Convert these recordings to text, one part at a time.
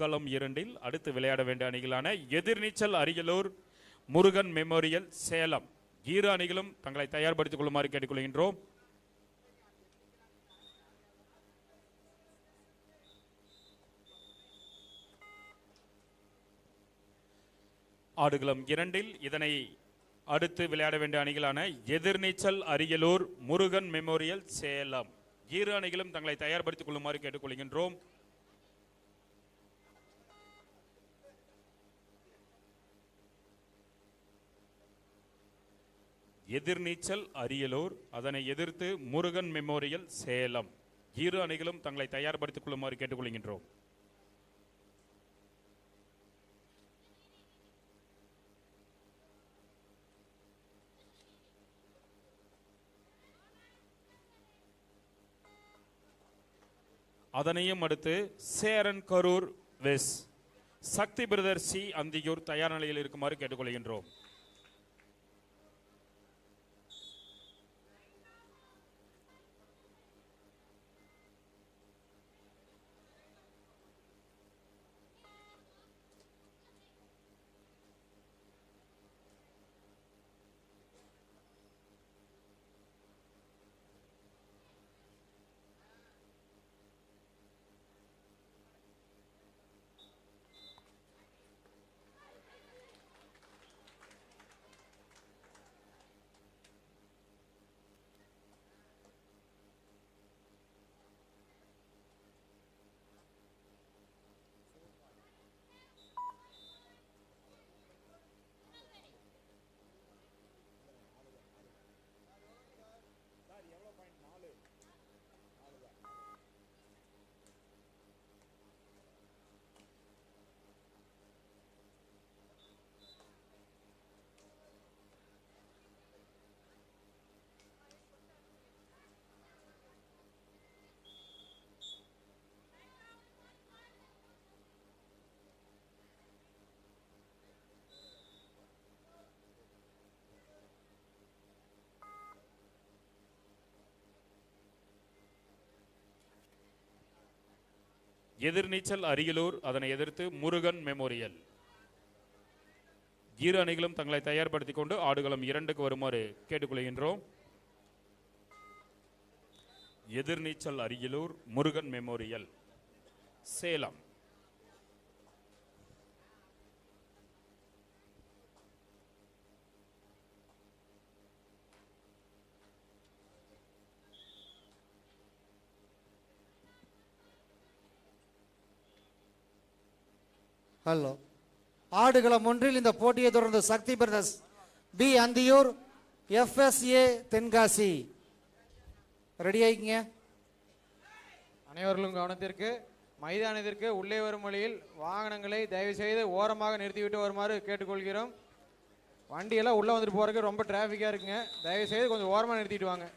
களம் இரண்டில் அடுத்து விளையாட வேண்டிய அணிகளான எதிர்நீச்சல் அரியலூர் முருகன் மெமோரியல் சேலம். இரு அணிகளும் தங்களை தயார்படுத்திக் கொள்ளுமாறு கேட்டுக்கொள்கின்றோம். ஆடுகளம் இரண்டில் இதனை அடுத்து விளையாட வேண்டிய அணிகளான எதிர்நீச்சல் அரியலூர் முருகன் மெமோரியல் சேலம். இரு அணிகளும் தங்களை தயார்படுத்திக் கொள்ளுமாறு கேட்டுக்கொள்கின்றோம். எதிர்நீச்சல் அரியலூர் அதனை எதிர்த்து முருகன் மெமோரியல் சேலம். இரு அணிகளும் தங்களை தயார்படுத்திக் கொள்ளுமாறு கேட்டுக்கொள்கின்றோம். அதனையும் அடுத்து சேரன் கரூர் வெஸ். Sakthi brother C. அந்தியூர் தயார் நிலையில் இருக்குமாறு கேட்டுக்கொள்கின்றோம். எதிர்நீச்சல் அரியலூர் அதனை எதிர்த்து முருகன் மெமோரியல். இரு அணிகளும் தங்களை தயார்படுத்திக் கொண்டு ஆடுகளம் இரண்டுக்கு வருமாறு கேட்டுக்கொள்கின்றோம். எதிர்நீச்சல் அரியலூர் முருகன் மெமோரியல். சேலம். ஹலோ ஆடுகளம் ஒன்றில் இந்த போட்டியை தொடர்ந்து Sakthi brothers B Anthiyur FSA Tenkasi. Ready ஆயிக்கிங்க. அனைவர்களும் கவனத்திற்கு மைதானத்திற்கு உள்ளே வரும் வழியில் வாகனங்களை தயவு செய்து ஓரமாக நிறுத்திவிட்டு வருமாறு கேட்டுக்கொள்கிறோம். வண்டியெல்லாம் உள்ளே வந்துட்டு போகிறதுக்கு ரொம்ப டிராஃபிக்காக இருக்குங்க. தயவு செய்து கொஞ்சம் ஓரமாக நிறுத்திட்டு வாங்க.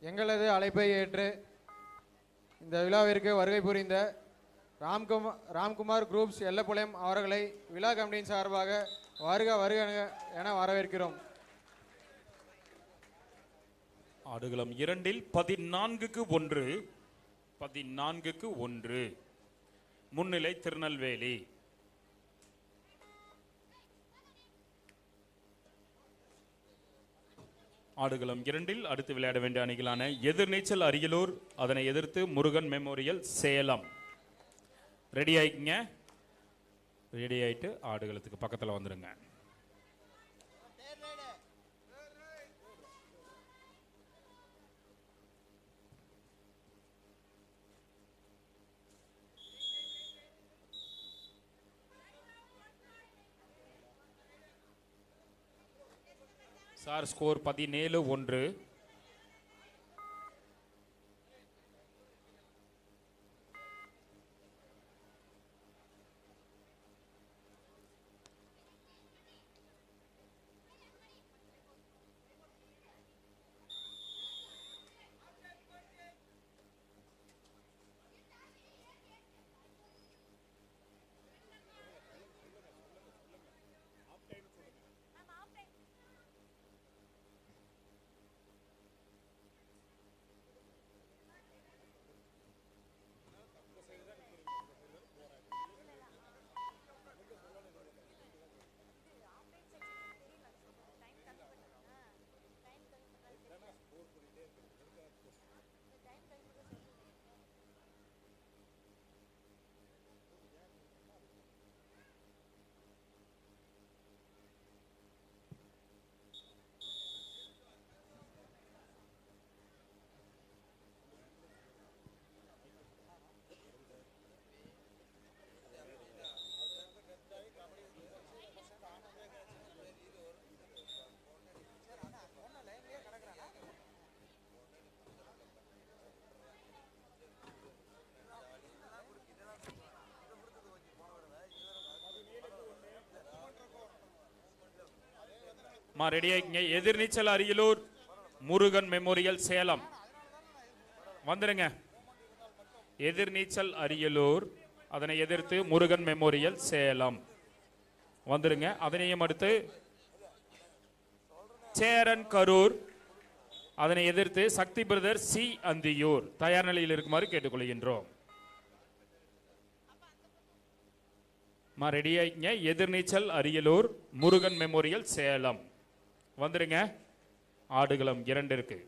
எங்களது அழைப்பை ஏற்று இந்த விழாவிற்கு வருகை புரிந்த ராம்குமார் ராம்குமார் குரூப்ஸ் எல்லப்புளையம் அவர்களை விழா கமிட்டியின் சார்பாக வருக வருக என வரவேற்கிறோம். ஆடுகளம் இரண்டில் பதினான்குக்கு ஒன்று பதினான்குக்கு ஒன்று. முன்னிலை திருநெல்வேலி. ஆடுகளம் இரண்டில் அடுத்து விளையாட வேண்டிய அணிகளான எதிர்நீச்சல் அரியலூர் அதனை எதிர்த்து முருகன் மெமோரியல் சேலம். ரெடி ஆயிக்குங்க ரெடி ஆயிட்டு ஆடுகளத்துக்கு பக்கத்தில் வந்துடுங்க சார் ஸ்கோர் பதினேழு ஒன்று. மா ரெடி ஆயிக்கங்க எதிர்நீச்சல் அரியலூர் முருகன் மெமோரியல் சேலம். வந்துருங்க. எதிர்நீச்சல் அரியலூர் அதனை எதிர்த்து முருகன் மெமோரியல் சேலம். வந்துருங்க. அதனையும் அடுத்து சேரன் கரூர் அதனை எதிர்த்து சக்தி பிரதர் சி. அந்தியூர். தயார் நிலையில் இருக்குமாறு கேட்டுக்கொள்கின்றோம். மா ரெடி எதிர்நீச்சல் அரியலூர் முருகன் மெமோரியல் சேலம். வந்துடுங்க ஆடுகளம் இரண்டு இருக்குது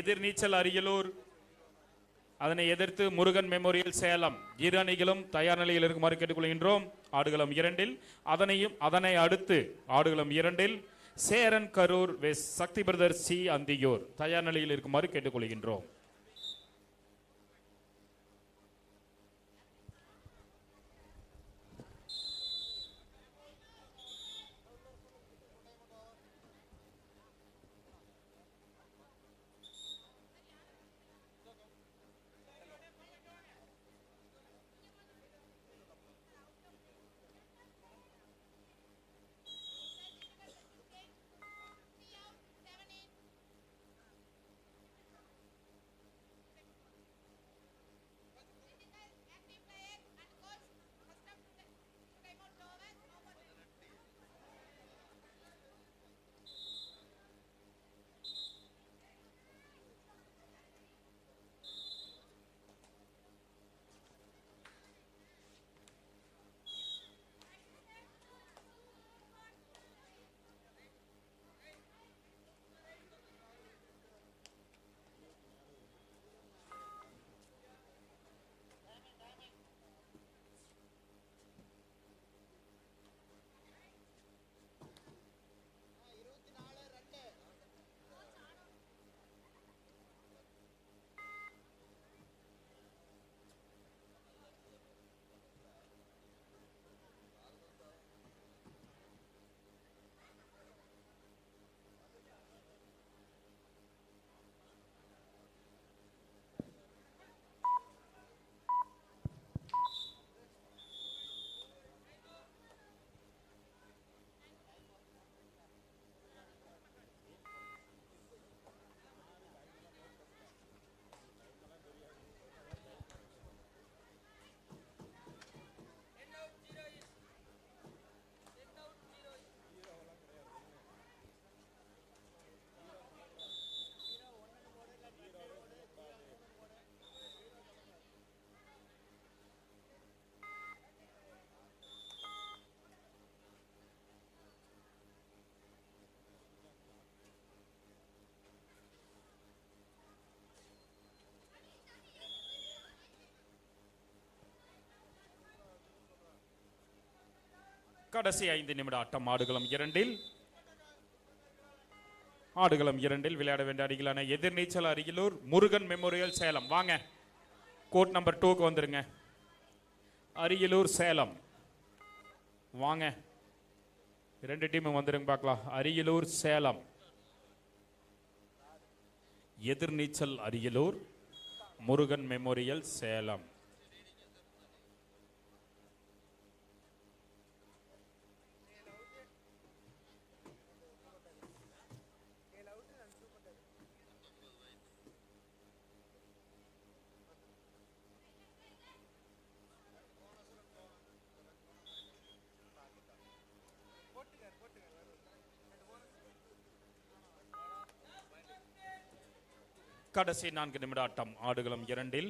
எதிர்நீச்சல் அரியலூர். அதனை எதிர்த்து முருகன் மெமோரியல் சேலம். இரு அணிகளும் தயார் நிலையில் இருக்குமாறு கேட்டுக்கொள்கின்றோம். ஆடுகளம் இரண்டில் அதனையும் அதனை அடுத்து ஆடுகளம் இரண்டில் Cheran Karur versus Sakthi brother C Anthiyur தயார் நிலையில் இருக்குமாறு கேட்டுக்கொள்கின்றோம். கடைசி ஐந்து நிமிட ஆட்டம் ஆடுகளம் இரண்டில். ஆடுகளம் இரண்டில் விளையாட வேண்டிய அடிகளான எதிர்நீச்சல் அருகிலூர் முருகன் மெமோரியல் சேலம். வாங்க. கோட் நம்பர் டூக்கு வந்துருங்க. அரியலூர் சேலம். வாங்க. ரெண்டு டீமும் வந்துருங்க பார்க்கலாம். அரியலூர் சேலம். எதிர்நீச்சல் அரியலூர் முருகன் மெமோரியல் சேலம். கடைசி நான்கு நிமிட ஆட்டம் ஆடுகளம் இரண்டில்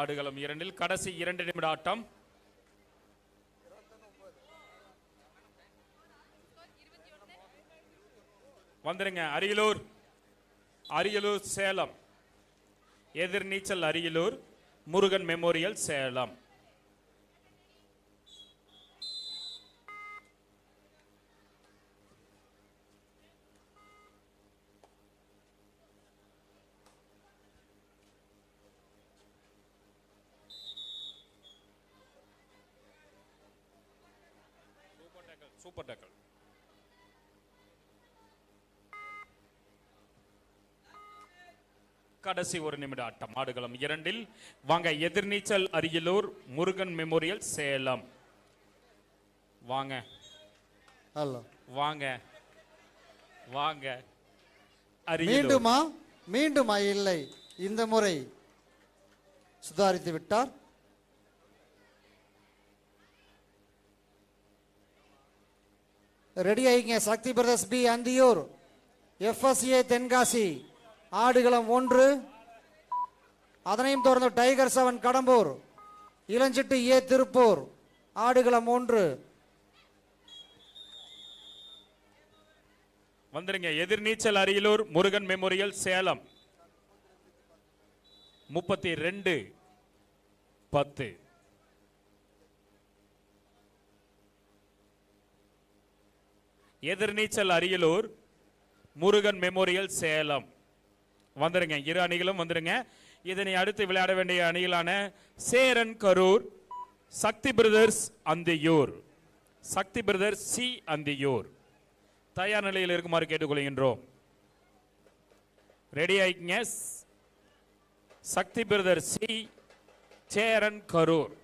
ஆடுகளம் இரண்டில் கடைசி இரண்டு நிமிட ஆட்டம். வந்துருங்க அரியலூர் அரியலூர் சேலம். எதிர்நீச்சல் அரியலூர் முருகன் மெமோரியல் சேலம். கடைசி ஒரு நிமிட ஆட்டம். ஆடுகளம் இரண்டில் வாங்க எதிர்நீச்சல் அரியலூர் முருகன் மெமோரியல் சேலம். வாங்க. ஹலோ. வாங்க. வாங்க. மீண்டுமா? மீண்டுமா? இல்லை. இந்த முறை சுதாரித்து விட்டார் ready ஆயிங்க Shakti brothers B Anthiyur. FSA Tenkasi. ஆடுகளம் ஒன்று. அதனையும் தொடர்ந்து tiger seven Kadambur. Ilanchittu A Tiruppur. ஆடுகளம் ஒன்று. வந்துருங்க. எதிர்நீச்சல் அரியலூர் முருகன் மெமோரியல் சேலம். முப்பத்தி ரெண்டு பத்து. எதிர்நீச்சல் அரியலூர் முருகன் மெமோரியல் சேலம். வந்துருங்க. இரு அணிகளும் வந்துருங்க. இதனை அடுத்து விளையாட வேண்டிய அணிகளான Cheran Karur Sakthi brothers Anthiyur. Sakthi brothers C Anthiyur. தயார் நிலையில் இருக்குமாறு கேட்டுக்கொள்கின்றோம். Ready ஆயிக்கங்க. Sakthi brother C Cheran Karur.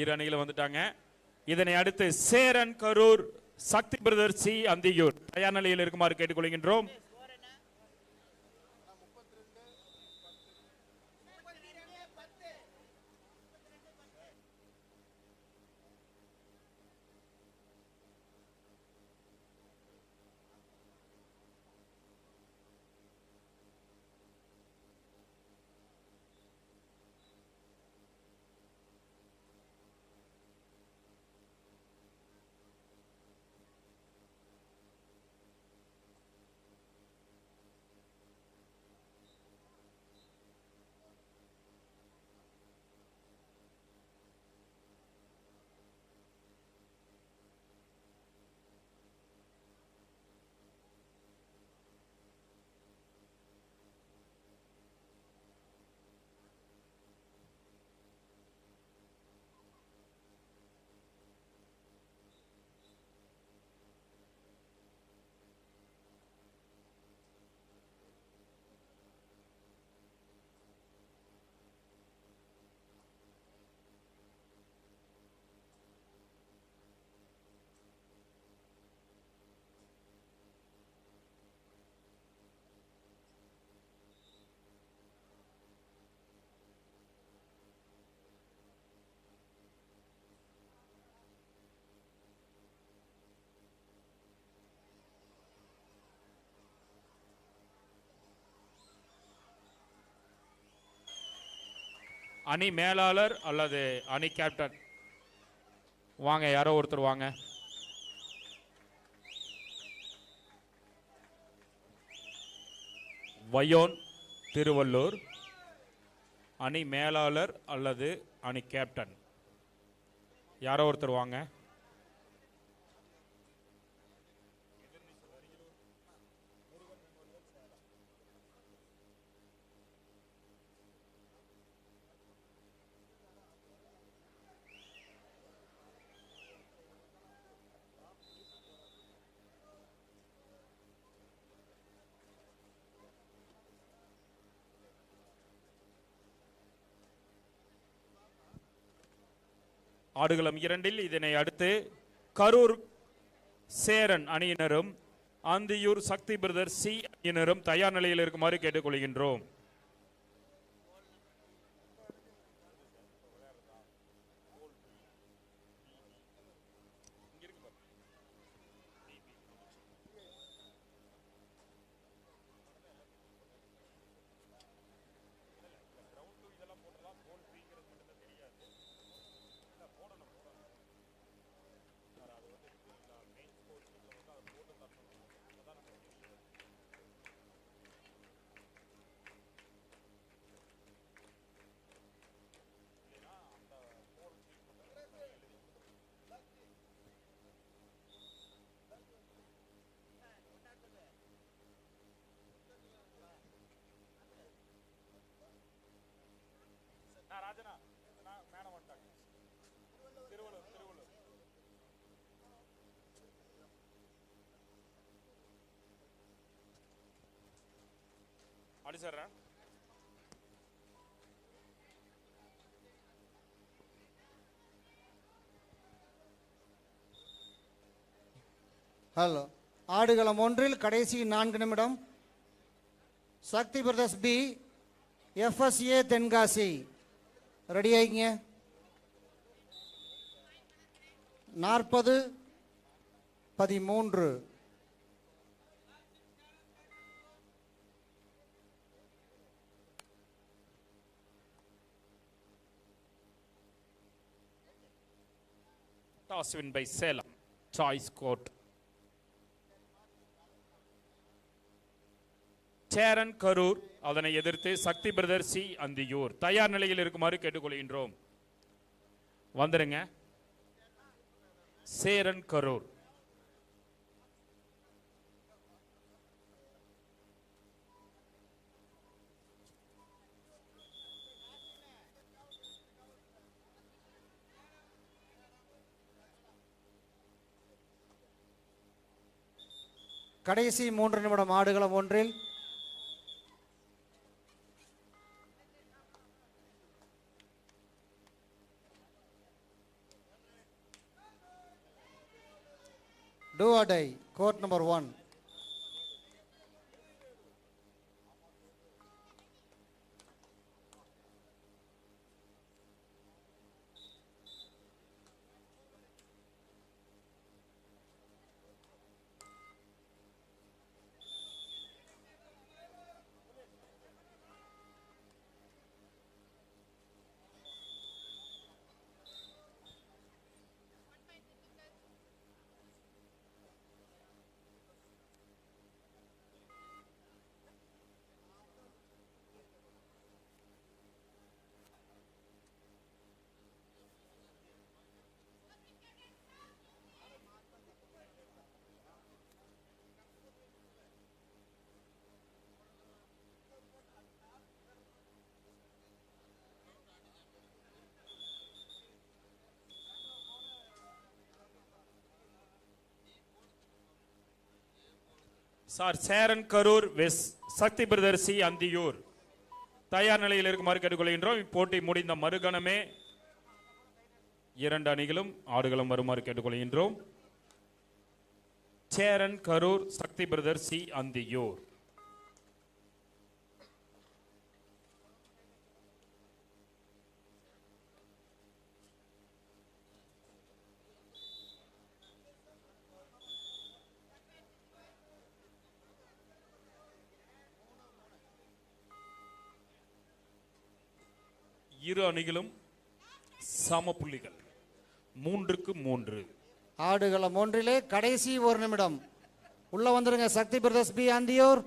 இரு அணிகளும் வந்துட்டாங்க. இதனை அடுத்து சேரன் கரூர் சக்தி பிரதர்சி அந்தியூர் தயார் நிலையில் இருக்குமாறு கேட்டுக்கொள்கின்றோம். அணி மேலாளர் அல்லது அணி கேப்டன் வாங்க யாரோ ஒருத்தர் வாங்க. வயோன் திருவள்ளூர். அணி மேலாளர் அல்லது அணி கேப்டன் யாரோ ஒருத்தர் வாங்க. ஆடுகளம் இரண்டில் இதனை அடுத்து கரூர் சேரன் அணியினரும் அந்தியூர் சக்தி பிரதர் சி அணியினரும் தயார் நிலையில் இருக்குமாறு கேட்டுக்கொள்கின்றோம். அடிச்சிடுறேன் ஹலோ ஆடுகளம் ஒன்றில் கடைசி நான்கு நிமிடம். Sakthi brothers B FSA Tenkasi. Ready ஆகிங்க நாற்பது பதிமூன்று. Toss by Salem choice court Cheran Karur அதனை எதிர்த்து சக்தி பிரதர் சி. அந்தியூர். தயார் நிலையில் இருக்குமாறு கேட்டுக்கொள்கின்றோம். வந்துருங்க. சேரன் கரூர் கடைசி மூன்று நிமிடம் ஆடுகளம் ஒன்றில். டூ அடை court number one sir Cheran Karur வெஸ் சக்தி பிரதர் சி அந்தியூர். தயார் நிலையில் இருக்குமாறு கேட்டுக்கொள்கின்றோம். இப்போட்டி முடிந்த மறுகணமே இரண்டு அணிகளும் ஆடுகளும் வருமாறு கேட்டுக்கொள்கின்றோம். Cheran Karur Sakthi brother C Anthiyur. இரு அணிகளும் சம புள்ளிகள். மூன்றுக்கு மூன்று. ஆடுகளம் ஒன்றிலே கடைசி ஒரு நிமிடம். உள்ள வந்துருங்க Sakthi brothers B Anthiyur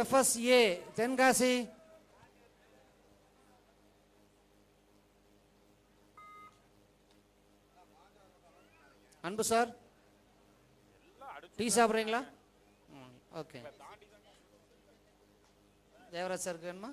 FSA Tenkasi. Anbu sir tea சாப்பிட்றீங்களா? ஓகே. தேவராஜ் சாருக்கு வேணுமா?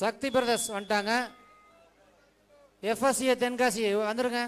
சக்தி பிரதர்ஸ் வந்துட்டாங்க. எஃப்எஸ்சிஏ தென்காசி வந்துருங்க.